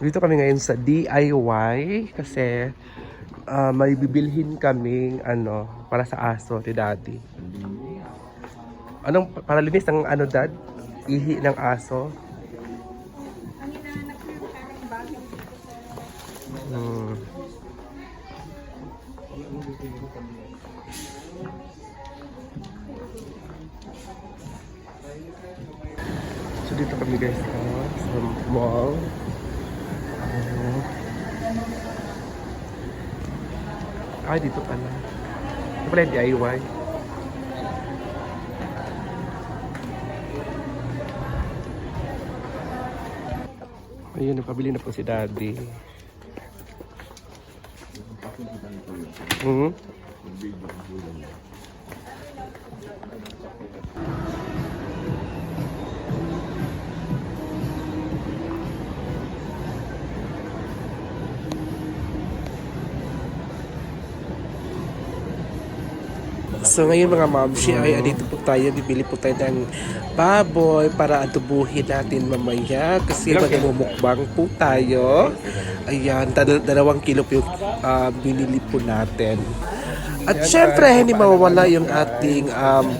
Dito kami ngayon sa DIY kasi ah, may bibilhin kaming ano para sa aso ni Daddy. Anong para linis ng ano dad? Ihi ng aso. Hmm. So dito kami guys ah, sa mall. Ay, dito pala. Ito pala yung DIY. Ayun, napabili na po si Daddy. Hmm? So ngayon mga mamshi ay andito po tayo, bibili po tayo ng baboy para adubuhin natin mamaya kasi magmumukbang po tayo. Ayan, dal- dalawang kilo po yung ah, binili po natin. At syempre, hindi mawawala yung ating um,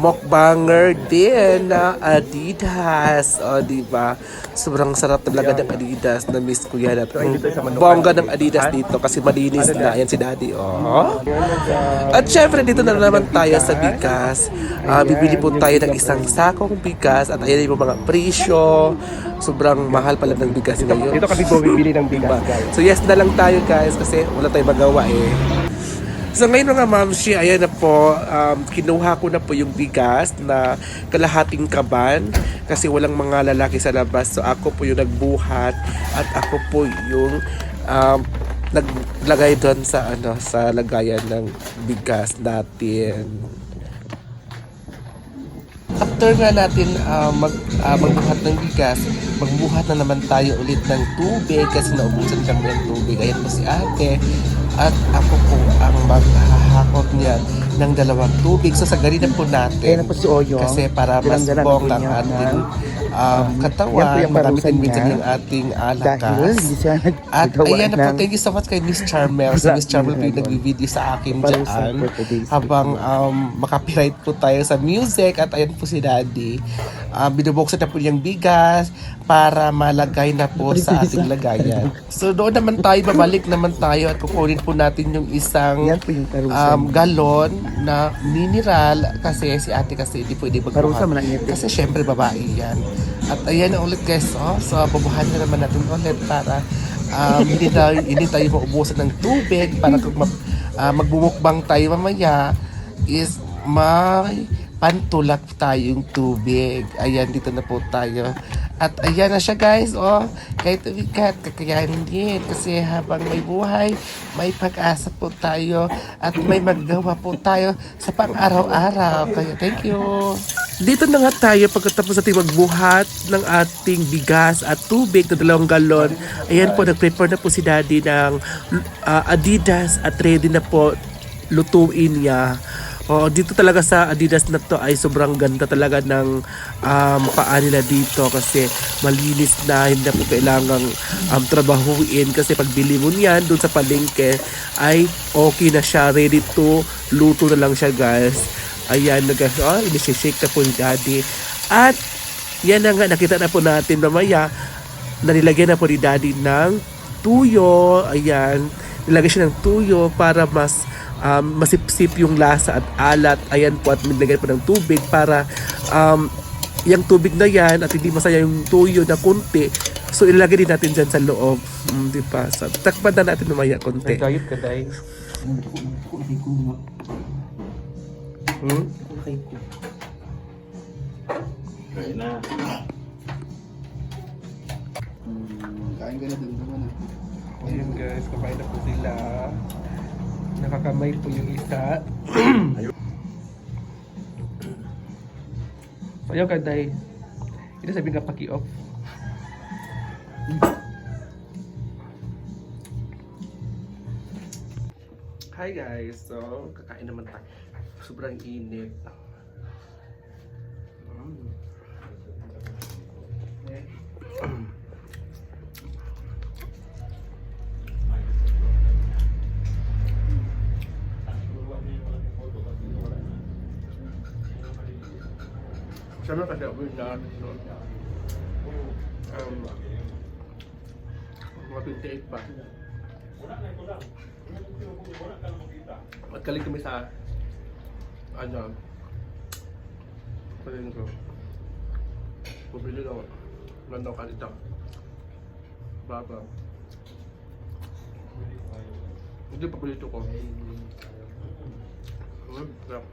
mukbanger din na Adidas. O, di ba? Sobrang sarap talaga ng Adidas na miss ko yan. At ang bongga ng Adidas dito kasi malinis na. Ayan si Daddy, oh. At syempre, dito na naman tayo sa bigas. Ah, bibili po tayo ng isang sakong bigas at ayan yung mga presyo. Sobrang mahal pala ng bigas ngayon. Dito kami bumibili ng Diba? bigas, guys. So yes na lang tayo guys kasi wala tayong magawa eh. So ngayon mga mamshi, ayan na po, um, kinuha ko na po yung bigas na kalahating kaban kasi walang mga lalaki sa labas. So ako po yung nagbuhat at ako po yung um, naglagay doon sa ano sa lagayan ng bigas natin. After nga natin ah, mag, ah, magbuhat ng bigas, magbuhat na naman tayo ulit ng tubig kasi naubusan kami ng tubig. Ayan po si ate. At ako po ang maghahakot niya ng dalawang tubig. So, sagarin na po natin. Kaya na po si Oyong. Kasi para mas Dalang-dalang bong din ang ating ng, um, katawan, yan po yung magamit parusan minsan niya. yung ating Dahil alakas. siya At ayan na po, ng thank you so much kay Miss Charmel. Si Miss Charmel po yung nag-video sa akin dyan. Habang um, makapiright po tayo sa music. At ayan po si Daddy. Uh, binubuksan na po yung bigas para malagay na po sa ating lagayan. So doon naman tayo, babalik naman tayo at kukunin po natin yung isang um, galon na mineral kasi si ate kasi hindi pwede magbuhat. Kasi syempre babae yan. At ayan na ulit guys, oh. So babuhan na naman natin ulit para um, hindi, tayo, hindi tayo maubusan ng tubig para kung mag, ah, magbumukbang tayo mamaya is may pantulak tayong tubig. Ayan, dito na po tayo. At ayan na siya guys, oh. Kahit umikat, kakayanin din. Kasi habang may buhay, may pag-asa po tayo at may maggawa po tayo sa pang-araw-araw. Kaya thank you. Dito na nga tayo pagkatapos natin magbuhat ng ating bigas at tubig na dalawang galon. Ayan po, nag-prepare na po si Daddy ng ah, Adidas at ready na po lutuin niya. Oh, dito talaga sa Adidas na to ay sobrang ganda talaga ng um, paa nila dito kasi malinis na hindi na po kailangang um, trabahuin kasi pag bili mo niyan doon sa palengke ay okay na siya ready to luto na lang siya guys ayan nag oh, shake na po ni daddy at yan na nga nakita na po natin mamaya na na po ni daddy ng tuyo ayan nilagay siya ng tuyo para mas um, masipsip yung lasa at alat. Ayan po at nilagay po ng tubig para um, yung tubig na yan at hindi masaya yung tuyo na kunti. So ilagay din natin dyan sa loob. Mm, di ba? So, takpan na natin mamaya kunti. Nagayot ka, day. Hmm? Kaya na. Kain ka na dun naman. Ayun guys, kakain na po sila. Nakakamay po yung isa. so, ayaw ka. Ito sabihin ka paki-off. Hi guys, so kakain naman tayo sobrang init. Sana kasi ako yung daan noon. Um, mga 28 pa. Magkaling kami sa ano Paling ko. Bumili daw. Landaw ka dito. Baba. Hindi pa dito ko. Hmm, sarap.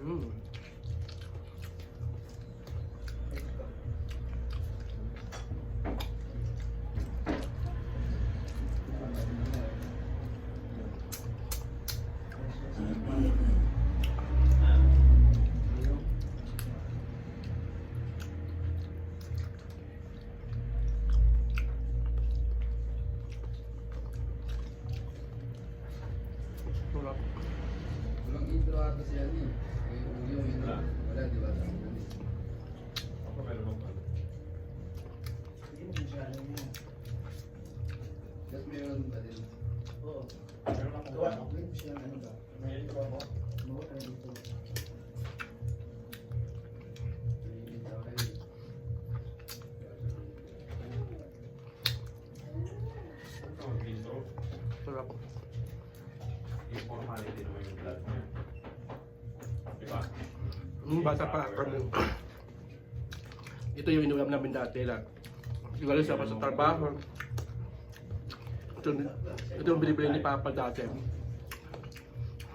Mm. Sarap. Walang intro ata siya ni. Yung yung yun. Wala. Wala, di ba? Ako meron mo pala. Tapos meron pa din. Meron akong ano. Yung intro kayo. Ang intro. Sarap. Yung formality naman yung blood niya. Diba? Nung bata pa kami, ito yung inulam namin dati lang. Galing sa sa trabaho. Ito, ito yung binibili ni Papa dati.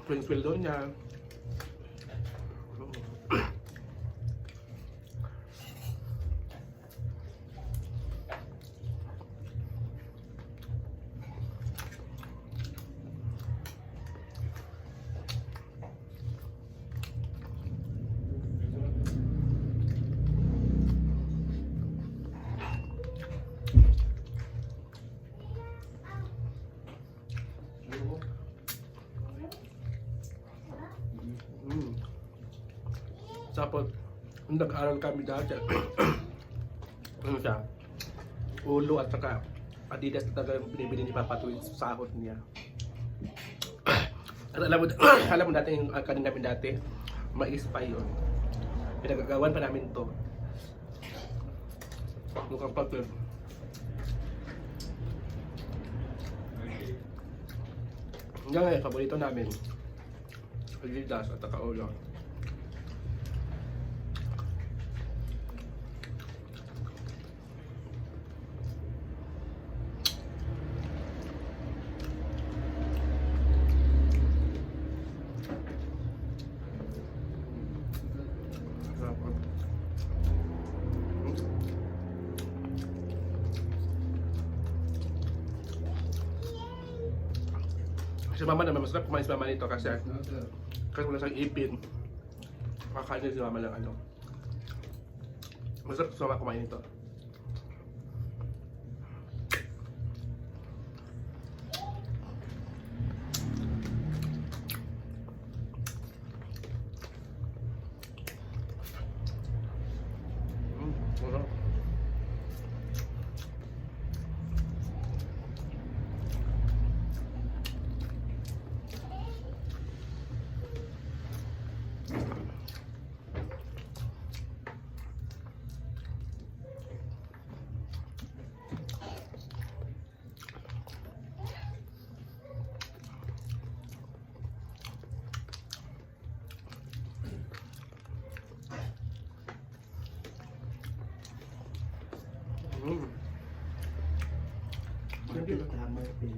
Yung sweldo niya. Nag-aral kami dati, ano siya, ulo at saka Adidas na talaga yung binibili ni Papa tuwing sahod niya. At alam mo, alam mo dati yung uh, kanin namin dati, mais pa yun. Pinagagawan pa namin to. Mukhang papel. Hanggang ngayon, paborito namin. Adidas at saka ulo. Sarap. Si mama naman, masarap kumain si mama nito kasi No, sir. kasi wala siyang ipin. Makakain si mama lang ano. Masarap si mama kumain nito. Mm, masarap. Mm. Hindi ko tama yung